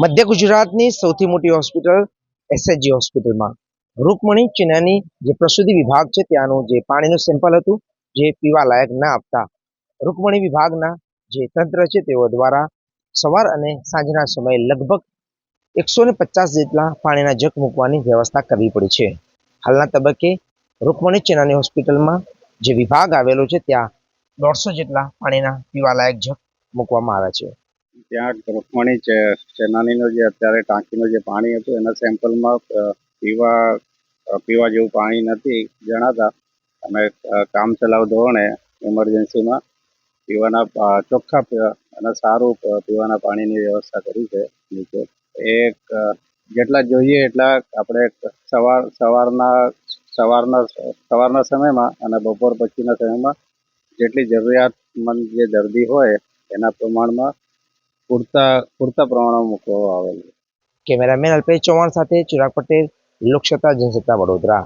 મધ્ય ગુજરાતની સૌથી મોટી હોસ્પિટલ એસએચજી હોસ્પિટલમાં રૂકમણી ચિનાની જે પ્રસૂતિ વિભાગ છે, ત્યાંનું જે પાણીનું સેમ્પલ હતું, જે પીવા લાયક ના આપતા. રૂકમણી વિભાગના જે તંત્ર છે, તેઓ દ્વારા સવાર અને સાંજના સમયે લગભગ એકસો ને પચાસ જેટલા પાણીના જગ મૂકવાની વ્યવસ્થા કરવી પડી છે. હાલના તબક્કે રૂકમણી ચિનાની હોસ્પિટલમાં જે વિભાગ આવેલો છે, ત્યાં દોઢસો જેટલા પાણીના પીવાલાયક જગ મૂકવામાં આવ્યા છે. ત્યાં રૂકમણી છે. સેનાનીનું જે અત્યારે ટાંકીનું જે પાણી હતું, એના સેમ્પલમાં પીવા પીવા જેવું પાણી નથી. જણાતા અમે કામ ચલાવ ધોરણે ઇમરજન્સીમાં પીવાના ચોખ્ખા અને સારું પીવાના પાણીની વ્યવસ્થા કરી છે નીચે. એક જેટલા જોઈએ એટલા આપણે સવાર, સવારના સવારના સવારના સમયમાં અને બપોર પછીના સમયમાં જેટલી જરૂરિયાતમંદ જે દર્દી હોય એના પ્રમાણમાં પૂરતા પૂરતા પ્રમાણમાં મૂકવામાં આવેલ. છે કેમેરામેન અલ્પેશ ચૌહાણ સાથે ચિરાગ પટેલ, લોકસત્તા, જનસત્તા વડોદરા.